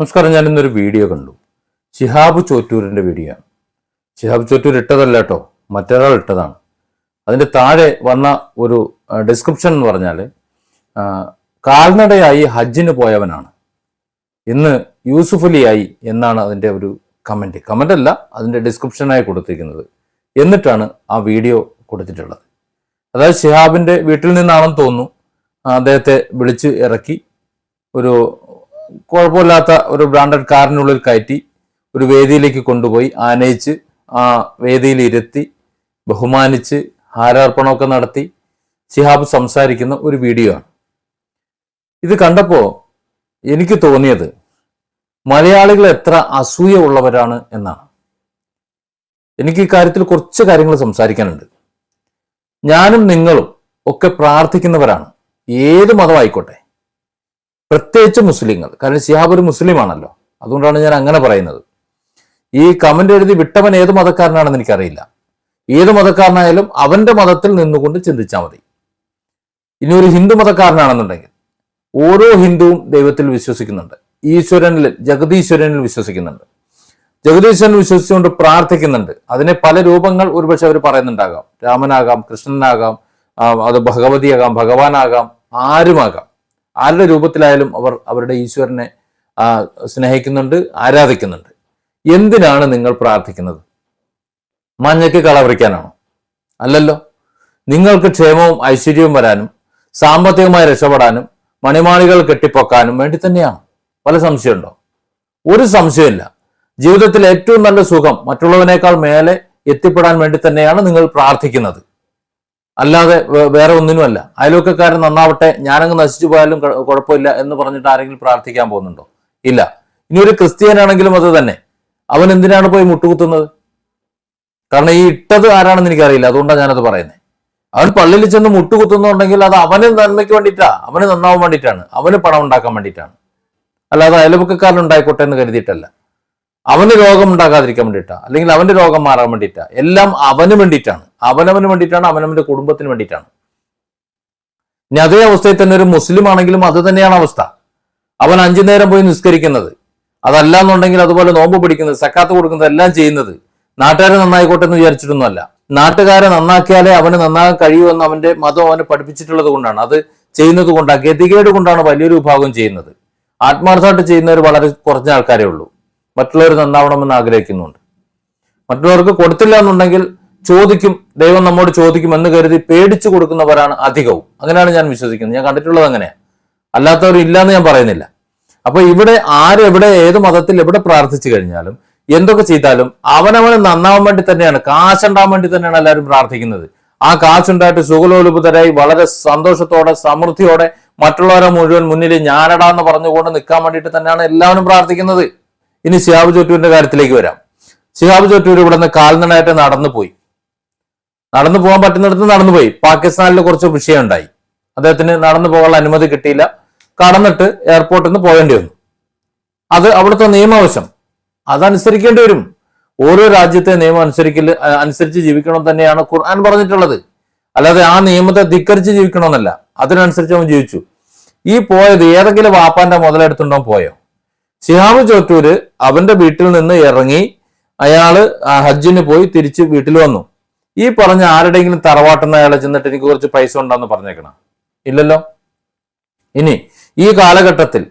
നമസ്കാരം ഞാൻ ഇന്നൊരു വീഡിയോ കണ്ടു. ശിഹാബ് ചോറ്റൂരിന്റെ വീഡിയോ ആണ്. ശിഹാബ് ചോറ്റൂർ ഇട്ടതല്ല കേട്ടോ മറ്റൊരാൾ ഇട്ടതാണ്. അതിന്റെ താഴെ വന്ന ഒരു ഡിസ്ക്രിപ്ഷൻ എന്ന് പറഞ്ഞാൽ കാൽനടയായി ഹജ്ജിന് പോയവനാണ്. ഇന്ന് യൂസുഫലിയായി എന്നാണ് അതിന്റെ ഒരു കമന്റ് കമന്റ് അല്ല അതിന്റെ ഡിസ്ക്രിപ്ഷനായി കൊടുത്തിരിക്കുന്നത്. എന്നിട്ടാണ് ആ വീഡിയോ കൊടുത്തിട്ടുള്ളത്. അതായത് ഷിഹാബിന്റെ വീട്ടിൽ നിന്നാണെന്ന് തോന്നുന്നു അദ്ദേഹത്തെ വിളിച്ച് ഇറക്കി ഒരു കുഴപ്പമില്ലാത്ത ഒരു ബ്രാൻഡഡ് കാറിനുള്ളിൽ കയറ്റി ഒരു വേദിയിലേക്ക് കൊണ്ടുപോയി ആനയിച്ച് ആ വേദിയിൽ ഇരുത്തി ബഹുമാനിച്ച് ഹാരാർപ്പണമൊക്കെ നടത്തി ശിഹാബ് സംസാരിക്കുന്ന ഒരു വീഡിയോ ആണ്. ഇത് കണ്ടപ്പോൾ എനിക്ക് തോന്നിയത് മലയാളികൾ എത്ര അസൂയ ഉള്ളവരാണ് എന്നാണ്. എനിക്ക് ഇക്കാര്യത്തിൽ കാര്യത്തിൽ കുറച്ച് കാര്യങ്ങൾ സംസാരിക്കാനുണ്ട്. ഞാനും നിങ്ങളും ഒക്കെ പ്രാർത്ഥിക്കുന്നവരാണ്. ഏത് മതമായിക്കോട്ടെ പ്രത്യേകിച്ച് മുസ്ലിങ്ങൾ. കാരണം ശിഹാബ് ഒരു മുസ്ലിമാണല്ലോ. അതുകൊണ്ടാണ് ഞാൻ അങ്ങനെ പറയുന്നത്. ഈ കമന്റ് എഴുതി വിട്ടവൻ ഏത് മതക്കാരനാണെന്ന് എനിക്കറിയില്ല. ഏത് മതക്കാരനായാലും അവന്റെ മതത്തിൽ നിന്നുകൊണ്ട് ചിന്തിച്ചാൽ മതി. ഇനി ഒരു ഹിന്ദു മതക്കാരനാണെന്നുണ്ടെങ്കിൽ ഓരോ ഹിന്ദുവും ദൈവത്തിൽ വിശ്വസിക്കുന്നുണ്ട്. ഈശ്വരനിൽ ജഗതീശ്വരനിൽ വിശ്വസിക്കുന്നുണ്ട്. ജഗതീശ്വരൻ വിശ്വസിച്ചുകൊണ്ട് പ്രാർത്ഥിക്കുന്നുണ്ട്. അതിനെ പല രൂപങ്ങൾ ഒരുപക്ഷെ അവർ പറയുന്നുണ്ടാകാം. രാമനാകാം കൃഷ്ണനാകാം അത് ഭഗവതിയാകാം ഭഗവാനാകാം ആരുമാകാം. ആരുടെ രൂപത്തിലായാലും അവർ അവരുടെ ഈശ്വരനെ സ്നേഹിക്കുന്നുണ്ട് ആരാധിക്കുന്നുണ്ട്. എന്തിനാണ് നിങ്ങൾ പ്രാർത്ഥിക്കുന്നത്? മഞ്ഞയ്ക്ക് കളവറിക്കാനാണോ അല്ലല്ലോ. നിങ്ങൾക്ക് ക്ഷേമവും ഐശ്വര്യവും വരാനും സാമ്പത്തികമായി രക്ഷപ്പെടാനും മണിമാളികൾ കെട്ടിപ്പൊക്കാനും വേണ്ടി തന്നെയാണ്. പല സംശയമുണ്ടോ? ഒരു സംശയമില്ല ജീവിതത്തിൽ ഏറ്റവും നല്ല സുഖം മറ്റുള്ളവനേക്കാൾ മേലെ എത്തിപ്പെടാൻ വേണ്ടി തന്നെയാണ് നിങ്ങൾ പ്രാർത്ഥിക്കുന്നത്. അല്ലാതെ വേറെ ഒന്നിനുമല്ല. അയൽവക്കക്കാരൻ നന്നാവട്ടെ ഞാനങ്ങ് നശിച്ചു പോയാലും കുഴപ്പമില്ല എന്ന് പറഞ്ഞിട്ട് ആരെങ്കിലും പ്രാർത്ഥിക്കാൻ പോകുന്നുണ്ടോ? ഇല്ല. ഇനി ഒരു ക്രിസ്ത്യാനാണെങ്കിലും അത് തന്നെ. അവൻ എന്തിനാണ് പോയി മുട്ടുകുത്തുന്നത്? കാരണം ഈ ഇട്ടത് ആരാണെന്ന് എനിക്കറിയില്ല. അതുകൊണ്ടാണ് ഞാനത് പറയുന്നത്. അവൻ പള്ളിയിൽ ചെന്ന് മുട്ടുകുത്തുന്നുണ്ടെങ്കിൽ അത് അവന് നന്മയ്ക്ക് വേണ്ടിയിട്ടാ. അവന് നന്നാവാൻ വേണ്ടിയിട്ടാണ്. അവന് പണം ഉണ്ടാക്കാൻ വേണ്ടിയിട്ടാണ്. അല്ലാതെ അയൽവക്കക്കാരൻ ഉണ്ടായിക്കോട്ടെ എന്ന് കരുതിയിട്ടല്ല. അവന് രോഗം ഉണ്ടാകാതിരിക്കാൻ വേണ്ടിയിട്ടാണ് അല്ലെങ്കിൽ അവന്റെ രോഗം മാറാൻ വേണ്ടിയിട്ടാണ് എല്ലാം അവന് വേണ്ടിയിട്ടാണ്. അവനവന് വേണ്ടിയിട്ടാണ് അവനവന്റെ കുടുംബത്തിന് വേണ്ടിയിട്ടാണ്. ഇനി അതേ അവസ്ഥയിൽ തന്നെ ഒരു മുസ്ലിം ആണെങ്കിലും അത് തന്നെയാണ് അവസ്ഥ. അവൻ അഞ്ചു നേരം പോയി നിസ്കരിക്കുന്നത്. അതല്ല എന്നുണ്ടെങ്കിൽ അതുപോലെ നോമ്പ് പിടിക്കുന്നത് സക്കാത്ത് കൊടുക്കുന്നത് എല്ലാം ചെയ്യുന്നത്. നാട്ടുകാരെ നന്നായിക്കോട്ടെ എന്ന് വിചാരിച്ചിട്ടൊന്നുമല്ല. നാട്ടുകാരെ നന്നാക്കിയാലേ അവന് നന്നാകാൻ കഴിയൂ എന്ന് അവന്റെ മതം അവനെ പഠിപ്പിച്ചിട്ടുള്ളത് കൊണ്ടാണ്. അത് ചെയ്യുന്നത് കൊണ്ടാണ് ഗതികേട് കൊണ്ടാണ് വലിയൊരു വിഭാഗം ചെയ്യുന്നത്. ആത്മാർത്ഥമായിട്ട് ചെയ്യുന്നവർ വളരെ കുറഞ്ഞ ആൾക്കാരേ ഉള്ളൂ. മറ്റുള്ളവർ നന്നാവണമെന്ന് ആഗ്രഹിക്കുന്നുണ്ട്. മറ്റുള്ളവർക്ക് കൊടുത്തില്ല എന്നുണ്ടെങ്കിൽ ചോദിക്കും ദൈവം നമ്മോട് ചോദിക്കും എന്ന് കരുതി പേടിച്ചു കൊടുക്കുന്നവരാണ് അധികവും. അങ്ങനെയാണ് ഞാൻ വിശ്വസിക്കുന്നത്. ഞാൻ കണ്ടിട്ടുള്ളത് അങ്ങനെയാണ് അല്ലാത്തവർ ഇല്ലാന്ന് ഞാൻ പറയുന്നില്ല. അപ്പൊ ഇവിടെ ആരെവിടെ ഏത് മതത്തിൽ എവിടെ പ്രാർത്ഥിച്ചു കഴിഞ്ഞാലും എന്തൊക്കെ ചെയ്താലും അവനവന് നന്നാവാൻ വേണ്ടി തന്നെയാണ് കാശുണ്ടാവാൻ വേണ്ടി തന്നെയാണ് എല്ലാവരും പ്രാർത്ഥിക്കുന്നത്. ആ കാശുണ്ടായിട്ട് സുഖലോലുപതരായി വളരെ സന്തോഷത്തോടെ സമൃദ്ധിയോടെ മറ്റുള്ളവരെ മുഴുവൻ മുന്നിൽ ഞാനടാന്ന് പറഞ്ഞുകൊണ്ട് നിൽക്കാൻ വേണ്ടിയിട്ട് തന്നെയാണ് എല്ലാവരും പ്രാർത്ഥിക്കുന്നത്. ഇനി ശിഹാബ് ചോറ്റൂരിന്റെ കാര്യത്തിലേക്ക് വരാം. ശിഹാബ് ചോറ്റൂർ ഇവിടെ നിന്ന് കാൽനടയായിട്ട് നടന്നു പോയി നടന്നു പോകാൻ പറ്റുന്നിടത്ത് നടന്നു പോയി പാകിസ്ഥാനിൽ കുറച്ച് വിഷയം ഉണ്ടായി അദ്ദേഹത്തിന് നടന്നു പോകാനുള്ള അനുമതി കിട്ടിയില്ല. കടന്നിട്ട് എയർപോർട്ടിൽ നിന്ന് പോകേണ്ടി വന്നു. അത് അവിടുത്തെ നിയമവശം അതനുസരിക്കേണ്ടി വരും. ഓരോ രാജ്യത്തെ നിയമം അനുസരിക്കൽ അനുസരിച്ച് ജീവിക്കണം തന്നെയാണ് ഖുർആൻ പറഞ്ഞിട്ടുള്ളത്. അല്ലാതെ ആ നിയമത്തെ ധിക്കരിച്ച് ജീവിക്കണമെന്നല്ല. അതിനനുസരിച്ച് അവൻ ജീവിച്ചു. ഈ പോയത് ഏതെങ്കിലും വാപ്പാന്റെ മുതലെടുത്തുണ്ടോ പോയോ? ശിഹാബ് ചോറ്റൂര് അവന്റെ വീട്ടിൽ നിന്ന് ഇറങ്ങി അയാൾ ഹജ്ജിന് പോയി തിരിച്ച് വീട്ടിൽ വന്നു. ഈ പറഞ്ഞ ആരുടെയെങ്കിലും തറവാട്ടുന്ന അയാളെ ചെന്നിട്ട് എനിക്ക് കുറച്ച് പൈസ ഉണ്ടാന്ന് പറഞ്ഞേക്കണം? ഇല്ലല്ലോ. ഇനി ഈ കാലഘട്ടത്തിൽ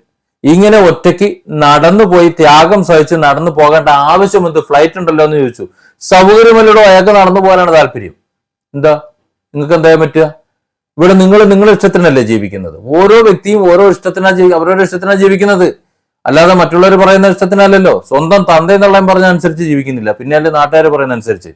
ഇങ്ങനെ ഒറ്റയ്ക്ക് നടന്നു പോയി ത്യാഗം സഹിച്ച് നടന്നു പോകേണ്ട ആവശ്യമെന്ത് ഫ്ലൈറ്റ് ഉണ്ടല്ലോ എന്ന് ചോദിച്ചു. സൗകര്യമല്ലോ അയാൾക്ക് നടന്നു പോകാനാണ് താല്പര്യം. എന്താ? നിങ്ങൾക്ക് എന്താ പറ്റുക? ഇവിടെ നിങ്ങൾ നിങ്ങളുടെ ഇഷ്ടത്തിനല്ലേ ജീവിക്കുന്നത്? ഓരോ വ്യക്തിയും ഓരോ ഇഷ്ടത്തിനാ ജീവി അവരവരുടെ ഇഷ്ടത്തിനാ ജീവിക്കുന്നത്. അല്ലാതെ മറ്റുള്ളവർ പറയുന്ന ഇഷ്ടത്തിനല്ലല്ലോ. സ്വന്തം തന്ത എന്നുള്ള പറഞ്ഞ അനുസരിച്ച് ജീവിക്കുന്നില്ല. പിന്നെ അല്ലെ നാട്ടുകാർ പറയുന്ന അനുസരിച്ച്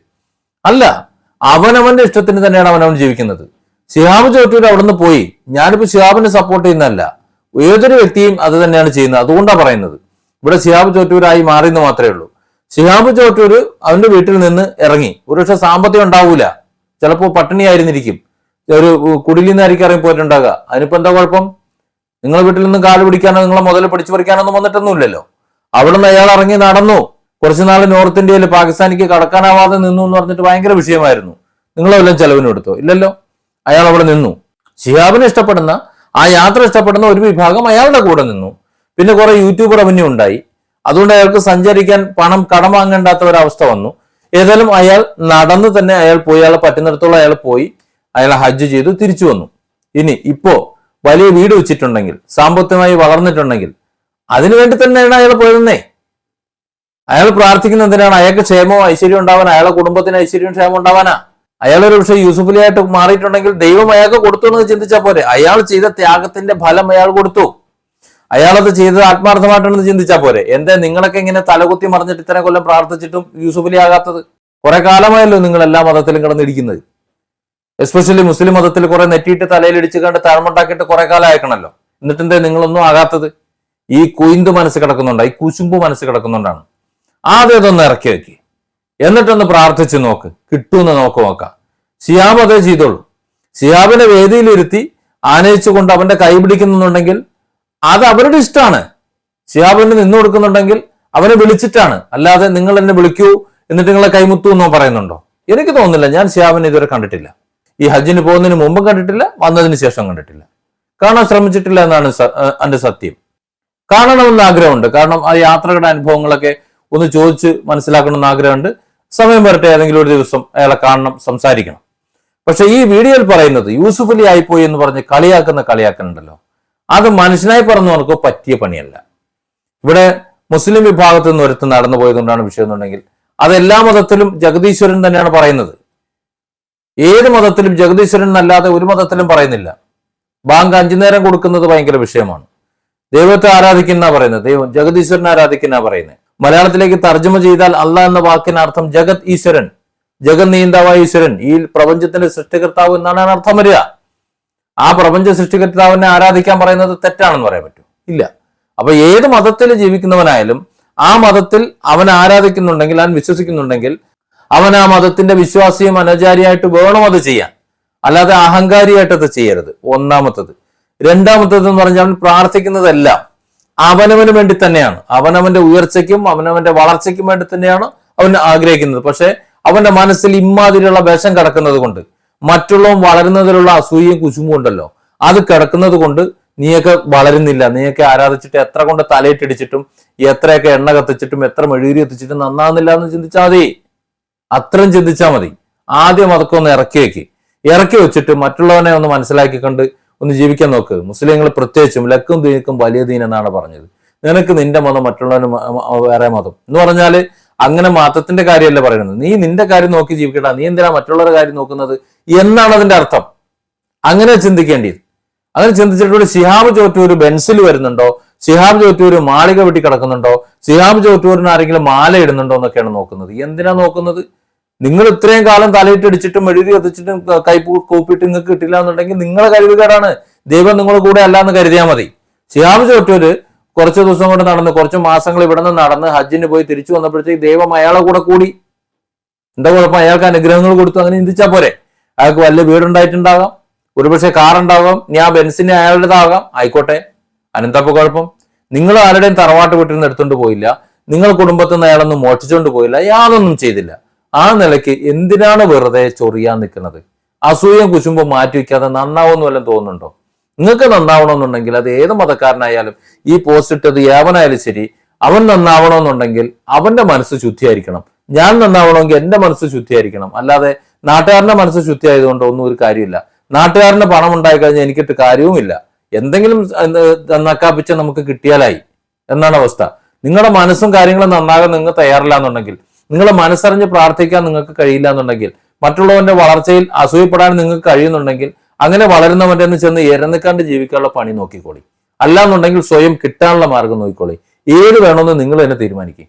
അല്ല അവനവന്റെ ഇഷ്ടത്തിന് തന്നെയാണ് അവനവൻ ജീവിക്കുന്നത്. ശിഹാബ് ചോറ്റൂർ അവിടുന്ന് പോയി. ഞാനിപ്പോ ശിഹാബിനെ സപ്പോർട്ട് ചെയ്യുന്നതല്ല. ഏതൊരു വ്യക്തിയും അത് തന്നെയാണ് ചെയ്യുന്നത്. അതുകൊണ്ടാണ് പറയുന്നത്. ഇവിടെ ശിഹാബ് ചോറ്റൂരായി മാറിയെന്ന് മാത്രമേ ഉള്ളൂ. ശിഹാബ് ചോറ്റൂർ അവന്റെ വീട്ടിൽ നിന്ന് ഇറങ്ങി. ഒരുപക്ഷെ സാമ്പത്തികം ഉണ്ടാവൂല. ചിലപ്പോൾ പട്ടിണിയായിരുന്നിരിക്കും. ഒരു കുടിലിൽ നിന്നായിരിക്കും ഇറങ്ങി പോയിട്ടുണ്ടാകുക അതിനിപ്പോ എന്താ കുഴപ്പം? നിങ്ങൾ വീട്ടിൽ നിന്ന് കാൽ പിടിക്കാനോ നിങ്ങളെ മുതൽ പിടിച്ചു പറിക്കാനോ ഒന്നും വന്നിട്ടൊന്നുമില്ലല്ലോ. അവിടുന്ന് അയാൾ ഇറങ്ങി നടന്നു. കുറച്ച് നാൾ നോർത്ത് ഇന്ത്യയിൽ പാകിസ്ഥാനിക്ക് കടക്കാനാവാതെ നിന്നു എന്ന് പറഞ്ഞിട്ട് ഭയങ്കര വിഷയമായിരുന്നു. നിങ്ങൾ വല്ലതും ചെലവിന് എടുത്തോ? ഇല്ലല്ലോ. അയാൾ അവിടെ നിന്നു. ഷിഹാബിനെ ഇഷ്ടപ്പെടുന്ന ആ യാത്ര ഇഷ്ടപ്പെടുന്ന ഒരു വിഭാഗം അയാളുടെ കൂടെ നിന്നു. പിന്നെ കുറെ യൂട്യൂബ് റവന്യൂ ഉണ്ടായി. അതുകൊണ്ട് അയാൾക്ക് സഞ്ചരിക്കാൻ പണം കടം വാങ്ങേണ്ടാത്ത ഒരവസ്ഥ വന്നു. ഏതായാലും അയാൾ നടന്ന് തന്നെ അയാൾ പോയി. അയാൾ പറ്റുന്നിടത്തോളം അയാൾ പോയി. അയാൾ ഹജ്ജ് ചെയ്തു തിരിച്ചു വന്നു. ഇനി ഇപ്പോ വലിയ വീട് വെച്ചിട്ടുണ്ടെങ്കിൽ സാമ്പത്തികമായി വളർന്നിട്ടുണ്ടെങ്കിൽ അതിനു വേണ്ടി തന്നെയാണ് അയാൾ പോയതെന്നേ. അയാൾ പ്രാർത്ഥിക്കുന്ന എന്തിനാണ്? അയാൾക്ക് ക്ഷേമവും ഐശ്വര്യം ഉണ്ടാവാൻ അയാളെ കുടുംബത്തിന് ഐശ്വര്യവും ക്ഷേമം ഉണ്ടാവാനാ. അയാൾ പക്ഷേ യൂസുഫലിയായിട്ട് മാറിയിട്ടുണ്ടെങ്കിൽ ദൈവം അയാൾക്ക് കൊടുത്തു എന്ന് ചിന്തിച്ചാൽ പോരെ. അയാൾ ചെയ്ത ത്യാഗത്തിന്റെ ഫലം അയാൾ കൊടുത്തു. അയാളത് ചെയ്തത് ആത്മാർത്ഥമായിട്ടാണെന്ന് ചിന്തിച്ചാൽ പോരെ. എന്താ നിങ്ങളൊക്കെ ഇങ്ങനെ തലകുത്തി മറിഞ്ഞിട്ട് ഇത്രയും കൊല്ലം പ്രാർത്ഥിച്ചിട്ടും യൂസുഫലി ആകാത്തത് കുറെ കാലമായല്ലോ നിങ്ങൾ എല്ലാ മതത്തിലും കിടന്നിരിക്കുന്നത്. എസ്പെഷ്യലി മുസ്ലിം മതത്തിൽ കുറെ നെറ്റിയിട്ട് തലയിൽ ഇടിച്ച് കണ്ട് താഴ്മുണ്ടാക്കിയിട്ട് കുറെ കാലം അയക്കണല്ലോ. എന്നിട്ടെന്തേ നിങ്ങളൊന്നും ആകാത്തത്? ഈ കുയിന്ത് മനസ്സ് കിടക്കുന്നുണ്ട്? ഈ കുശുമ്പു മനസ്സ് കിടക്കുന്നുണ്ടാണ്. ആദ്യം ഇതൊന്ന് ഇറക്കി വെക്കി. എന്നിട്ടൊന്ന് പ്രാർത്ഥിച്ച് നോക്ക്. കിട്ടുമെന്ന് നോക്ക് നോക്കാം. സിയാബ് അതേ ചെയ്തോളൂ. സിയാബിനെ വേദിയിലിരുത്തി ആനയിച്ചുകൊണ്ട് അവന്റെ കൈ പിടിക്കുന്നുണ്ടെങ്കിൽ അത് അവരുടെ ഇഷ്ടമാണ് സിയാബിന് നിന്നു കൊടുക്കുന്നുണ്ടെങ്കിൽ അവനെ വിളിച്ചിട്ടാണ്. അല്ലാതെ നിങ്ങൾ എന്നെ വിളിക്കൂ എന്നിട്ട് നിങ്ങളെ കൈമുത്തു എന്നോ പറയുന്നുണ്ടോ? എനിക്ക് തോന്നുന്നില്ല. ഞാൻ സിയാബിനെ ഇതുവരെ കണ്ടിട്ടില്ല. ഈ ഹജ്ജിന് പോകുന്നതിന് മുമ്പും കണ്ടിട്ടില്ല വന്നതിന് ശേഷം കണ്ടിട്ടില്ല. കാണാൻ ശ്രമിച്ചിട്ടില്ല എന്നാണ് എന്റെ സത്യം. കാണണമെന്ന് ആഗ്രഹമുണ്ട്. കാരണം ആ യാത്രകളുടെ അനുഭവങ്ങളൊക്കെ ഒന്ന് ചോദിച്ച് മനസ്സിലാക്കണമെന്ന് ആഗ്രഹമുണ്ട്. സമയം വരട്ടെ ഏതെങ്കിലും ഒരു ദിവസം അയാളെ കാണണം സംസാരിക്കണം. പക്ഷെ ഈ വീഡിയോയിൽ പറയുന്നത് യൂസുഫ് അലി ആയിപ്പോയി എന്ന് പറഞ്ഞ് കളിയാക്കുന്ന കളിയാക്കുന്നുണ്ടല്ലോ അത് മനുഷ്യനായി പറഞ്ഞവർക്ക് പറ്റിയ പണിയല്ല. ഇവിടെ മുസ്ലിം വിഭാഗത്തിൽ നിന്ന് ഒരുത്ത് നടന്നു പോയതുകൊണ്ടാണ് വിഷയം എന്നുണ്ടെങ്കിൽ അത് എല്ലാ മതത്തിലും ജഗദീശ്വരൻ തന്നെയാണ് പറയുന്നത്. ഏത് മതത്തിലും ജഗദീശ്വരൻ എന്നല്ലാതെ ഒരു മതത്തിലും പറയുന്നില്ല. ബാങ്ക് അഞ്ചു നേരം കൊടുക്കുന്നത് ഭയങ്കര വിഷയമാണ്. ദൈവത്തെ ആരാധിക്കുന്ന പറയുന്നത്? ദൈവം ജഗദീശ്വരനെ ആരാധിക്കുന്ന പറയുന്നത്? മലയാളത്തിലേക്ക് തർജമ ചെയ്താൽ അല്ല എന്ന വാക്കിന് അർത്ഥം ജഗത് ഈശ്വരൻ ജഗത് നീന്താവായ ഈശ്വരൻ. ഈ പ്രപഞ്ചത്തിന്റെ സൃഷ്ടികർത്താവ് എന്നാണ് അർത്ഥം വരിക. ആ പ്രപഞ്ച സൃഷ്ടികർത്താവിനെ ആരാധിക്കാൻ പറയുന്നത് തെറ്റാണെന്ന് പറയാൻ പറ്റും. ഇല്ല. അപ്പൊ ഏത് മതത്തിൽ ജീവിക്കുന്നവനായാലും ആ മതത്തിൽ അവൻ ആരാധിക്കുന്നുണ്ടെങ്കിൽ അവൻ വിശ്വസിക്കുന്നുണ്ടെങ്കിൽ അവൻ ആ മതത്തിന്റെ വിശ്വാസിയും അനചാരിയായിട്ട് വേണം അത് ചെയ്യാൻ. അല്ലാതെ അഹങ്കാരിയായിട്ട് അത് ചെയ്യരുത്. ഒന്നാമത്തത്. രണ്ടാമത്തത് എന്ന് പറഞ്ഞാൽ അവൻ പ്രാർത്ഥിക്കുന്നതെല്ലാം അവനവന് വേണ്ടി തന്നെയാണ്. അവനവന്റെ ഉയർച്ചയ്ക്കും അവനവന്റെ വളർച്ചയ്ക്കും വേണ്ടി തന്നെയാണ് അവൻ ആഗ്രഹിക്കുന്നത്. പക്ഷെ അവന്റെ മനസ്സിൽ ഇമ്മാതിരിയുള്ള വിഷം കിടക്കുന്നത് കൊണ്ട് മറ്റുള്ളവൻ വളരുന്നതിലുള്ള അസൂയയും കുശുമ്പും ഉണ്ടല്ലോ അത് കിടക്കുന്നത് കൊണ്ട് നീയൊക്കെ വളരുന്നില്ല. നീയൊക്കെ ആരാധിച്ചിട്ട് എത്ര കൊണ്ട് തലയിട്ടിടിച്ചിട്ടും എത്രയൊക്കെ എണ്ണ കത്തിച്ചിട്ടും എത്ര മെഴുകുരി എത്തിച്ചിട്ടും നന്നാവുന്നില്ല എന്ന് ചിന്തിച്ചാൽ മതി. അത്രയും ചിന്തിച്ചാൽ മതി. ആദ്യം അതൊക്കെ ഒന്ന് ഇറക്കി വെക്ക്. ഇറക്കി വെച്ചിട്ട് മറ്റുള്ളവനെ ഒന്ന് മനസ്സിലാക്കി കണ്ട് ഒന്ന് ജീവിക്കാൻ നോക്ക്. മുസ്ലിങ്ങൾ പ്രത്യേകിച്ചും ലക്കും ദീനക്കും വലിയ ദീൻ എന്നാണ് പറഞ്ഞത്. നിനക്ക് നിന്റെ മതം മറ്റുള്ളവന് വേറെ മതം. എന്ന് പറഞ്ഞാൽ അങ്ങനെ മതത്തിന്റെ കാര്യമല്ല പറയുന്നത്? നീ നിന്റെ കാര്യം നോക്കി ജീവിക്കണ്ട. നീ എന്തിനാ മറ്റുള്ളവരുടെ കാര്യം നോക്കുന്നത് എന്നാണ് അതിന്റെ അർത്ഥം. അങ്ങനെ ചിന്തിക്കേണ്ടത് അങ്ങനെ ചിന്തിച്ചിട്ട് ഒരു ശിഹാബ് ചോറ്റൂർ ബെൻസിൽ വരുന്നുണ്ടോ? ശിഹാബ് ചോറ്റൂർ മാളിക വെട്ടി കിടക്കുന്നുണ്ടോ? ശിഹാബ് ചോറ്റൂരിന് ആരെങ്കിലും മാല ഇടുന്നുണ്ടോ എന്നൊക്കെയാണ് നോക്കുന്നത്. എന്തിനാ നോക്കുന്നത്? നിങ്ങൾ ഇത്രയും കാലം തലയിട്ടടിച്ചിട്ടും എഴുതി കത്തിച്ചിട്ടും ക- കൂപ്പിട്ട് നിങ്ങൾക്ക് കിട്ടില്ല എന്നുണ്ടെങ്കിൽ നിങ്ങളെ കരുതുകേടാണ് ദൈവം നിങ്ങളുടെ കൂടെ അല്ല എന്ന് കരുതിയാൽ മതി. ശിഹാബ് ചോറ്റൂര് കുറച്ച് ദിവസം കൊണ്ട് നടന്ന് കുറച്ച് മാസങ്ങൾ ഇവിടെ നിന്ന് നടന്ന് ഹജ്ജിന് പോയി തിരിച്ചു വന്നപ്പോഴത്തേക്ക് ദൈവം അയാളെ കൂടെ കൂടി. എന്താ കുഴപ്പം? അയാൾക്ക് അനുഗ്രഹങ്ങൾ കൊടുത്തു. അങ്ങനെ ചിന്തിച്ചാൽ പോരെ. അയാൾക്ക് വലിയ വീടുണ്ടായിട്ടുണ്ടാകാം. ഒരുപക്ഷെ കാർ ഉണ്ടാകാം ഞാൻ ബെൻസിന് അയാളുടേതാകാം. ആയിക്കോട്ടെ. അനന്തപ്പ കുഴപ്പം? നിങ്ങൾ ആരുടെയും തറവാട്ട് വീട്ടിൽ നിന്ന് എടുത്തുകൊണ്ട് പോയില്ല. നിങ്ങൾ കുടുംബത്തിൽ നിന്ന് അയാളൊന്നും മോഷിച്ചുകൊണ്ട് പോയില്ല. യാതൊന്നും ചെയ്തില്ല. ആ നിലയ്ക്ക് എന്തിനാണ് വെറുതെ ചൊറിയാൻ നിൽക്കുന്നത്? അസൂയം കുശുമ്പോ മാറ്റി വയ്ക്കാതെ നന്നാവുമെന്ന് വല്ലതും തോന്നുന്നുണ്ടോ? നിങ്ങൾക്ക് നന്നാവണമെന്നുണ്ടെങ്കിൽ അത് ഏത് മതക്കാരനായാലും ഈ പോസ്റ്റ് ഇട്ടത് ഏവനായാലും ശരി അവൻ നന്നാവണമെന്നുണ്ടെങ്കിൽ അവന്റെ മനസ്സ് ശുദ്ധിയായിരിക്കണം. ഞാൻ നന്നാവണമെങ്കിൽ എന്റെ മനസ്സ് ശുദ്ധിയായിരിക്കണം. അല്ലാതെ നാട്ടുകാരന്റെ മനസ്സ് ശുദ്ധിയായതുകൊണ്ട് ഒന്നും ഒരു കാര്യമില്ല. നാട്ടുകാരന് പണം ഉണ്ടായി കഴിഞ്ഞാൽ എനിക്കിട്ട് കാര്യവുമില്ല. എന്തെങ്കിലും നക്കാപ്പിച്ച നമുക്ക് കിട്ടിയാലായി. എന്നാണ് അവസ്ഥ. നിങ്ങളുടെ മനസ്സും കാര്യങ്ങളും നന്നാകാൻ നിങ്ങൾ തയ്യാറില്ല എന്നുണ്ടെങ്കിൽ നിങ്ങളെ മനസ്സറിഞ്ഞ് പ്രാർത്ഥിക്കാൻ നിങ്ങൾക്ക് കഴിയില്ല എന്നുണ്ടെങ്കിൽ മറ്റുള്ളവന്റെ വളർച്ചയിൽ അസൂയപ്പെടാൻ നിങ്ങൾക്ക് കഴിയുന്നുണ്ടെങ്കിൽ അങ്ങനെ വളരുന്നവന്റെ എന്ന് ചെന്ന് ഇരന്നിക്കാണ്ട് ജീവിക്കാനുള്ള പണി നോക്കിക്കോളി. അല്ലാന്നുണ്ടെങ്കിൽ സ്വയം കിട്ടാനുള്ള മാർഗം നോക്കിക്കോളി. ഏത് വേണമെന്ന് നിങ്ങൾ തന്നെ തീരുമാനിക്കും.